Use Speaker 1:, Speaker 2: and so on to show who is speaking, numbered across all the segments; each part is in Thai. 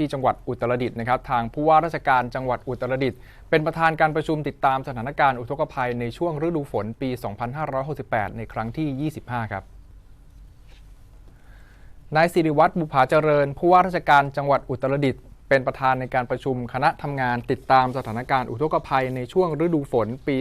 Speaker 1: ที่จังหวัดอุตรดิตถ์นะครับทางผู้ว่าราชการจังหวัดอุตรดิตถ์เป็นประธานการประชุมติดตามสถานการณ์อุทกภัยในช่วงฤดูฝนปี 2568 ในครั้งที่ 25 ครับนายสิริวัตรบุภาเจริญ ผู้ว่าราชการจังหวัดอุตรดิตถ์เป็นประธานในการประชุมคณะทำงานติดตามสถานการณ์อุทกภัยในช่วงฤดูฝนปี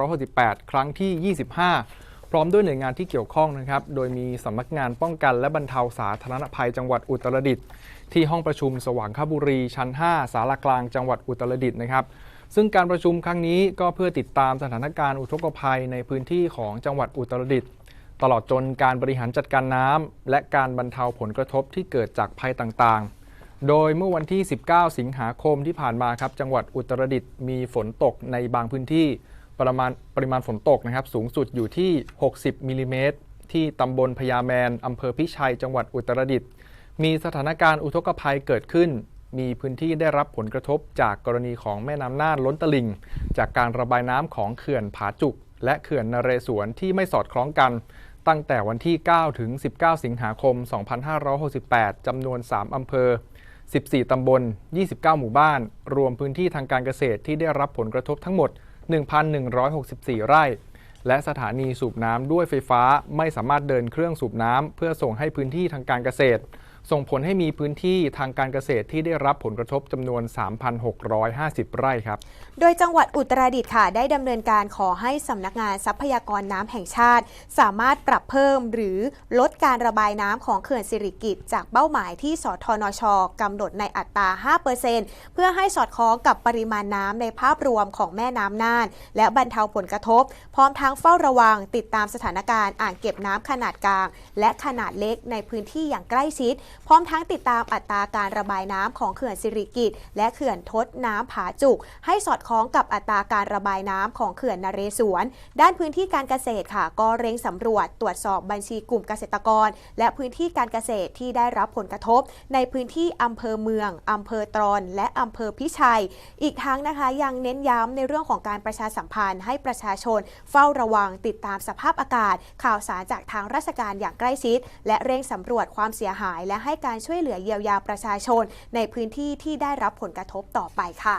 Speaker 1: 2568 ครั้งที่ 25 พร้อมด้วยหน่วยงานที่เกี่ยวข้องนะครับ โดยมีสำนักงานป้องกันและบรรเทาสาธารณภัยจังหวัดอุตรดิตถ์ที่ห้องประชุมสว่างคบุรีชั้น 5 สารากลางจังหวัดอุตรดิตถ์นะครับซึ่งการประชุมครั้งนี้ก็เพื่อติดตามสถานการณ์อุทกภัยในพื้นที่ของจังหวัดอุตรดิตถ์ตลอดจนการบริหารจัดการน้ำและการบรรเทาผลกระทบที่เกิดจากภัยต่างๆ โดยเมื่อวันที่ 19 สิงหาคมที่ผ่านมาครับ จังหวัดอุตรดิตถ์มีฝนตกในบางพื้นที่ ประมาณปริมาณฝนตกนะครับ สูงสุดอยู่ที่ 60มิลลิเมตรที่ตำบลพญาแมนอำเภอพิชัย จังหวัดอุตรดิตถ์มีสถานการณ์อุทกภัยเกิดขึ้น มีพื้นที่ได้รับผลกระทบจากกรณีของแม่น้ำน่านล้นตลิ่ง จากการระบายน้ำของเขื่อนผาจุก และเขื่อนนเรศวรที่ไม่สอดคล้องกัน ตั้งแต่วันที่ 9 ถึง 19 สิงหาคม 2568 จำนวน 3 อำเภอ 14 ตำบล 29 หมู่บ้าน รวมพื้นที่ทางการเกษตรที่ได้รับผลกระทบทั้งหมด 1,164 ไร่ และสถานีสูบน้ำด้วยไฟฟ้าไม่สามารถเดินเครื่องสูบน้ำเพื่อส่งให้พื้นที่ทางการเกษตร ส่งผลให้มีพื้นที่ทางการเกษตรที่ได้รับผลกระทบจำนวน 3,650 ไร่ครับ
Speaker 2: โดยจังหวัดอุตรดิตถ์ค่ะ ได้ดำเนินการขอให้สำนักงานทรัพยากรน้ำแห่งชาติ สามารถปรับเพิ่มหรือลดการระบายน้ำของเขื่อนสิริกิตจากเป้าหมายที่สทนชกำหนดในอัตรา 5%เพื่อให้สอดคล้องกับปริมาณน้ำในภาพรวมของแม่น้ำน่าน และบรรเทาผลกระทบ พร้อมทั้งเฝ้าระวังติดตามสถานการณ์อ่างเก็บน้ำขนาดกลาง และขนาดเล็กในพื้นที่อย่างใกล้ชิดพร้อมทั้งติดตามอัตราการระบายน้ำของเขื่อนสิริกิติ์และเขื่อนทดน้ำผาจุก ให้สอดคล้องกับอัตราการระบายน้ำของเขื่อนนเรศวร ด้านพื้นที่การเกษตรค่ะ ก็เร่งสำรวจตรวจสอบบัญชีกลุ่มเกษตรกร และพื้นที่การเกษตรที่ได้รับผลกระทบ ในพื้นที่อำเภอเมืองอำเภอตรอน และอำเภอพิชัย อีกทั้งนะคะยังเน้นย้ำในเรื่องของการประชาสัมพันธ์ให้ประชาชน เฝ้าระวังติดตามสภาพอากาศ ข่าวสารจากทางราชการอย่างใกล้ชิด และเร่งสำรวจความเสียหายและให้การช่วยเหลือเยียวยาประชาชน ในพื้นที่ที่ได้รับผลกระทบต่อไปค่ะ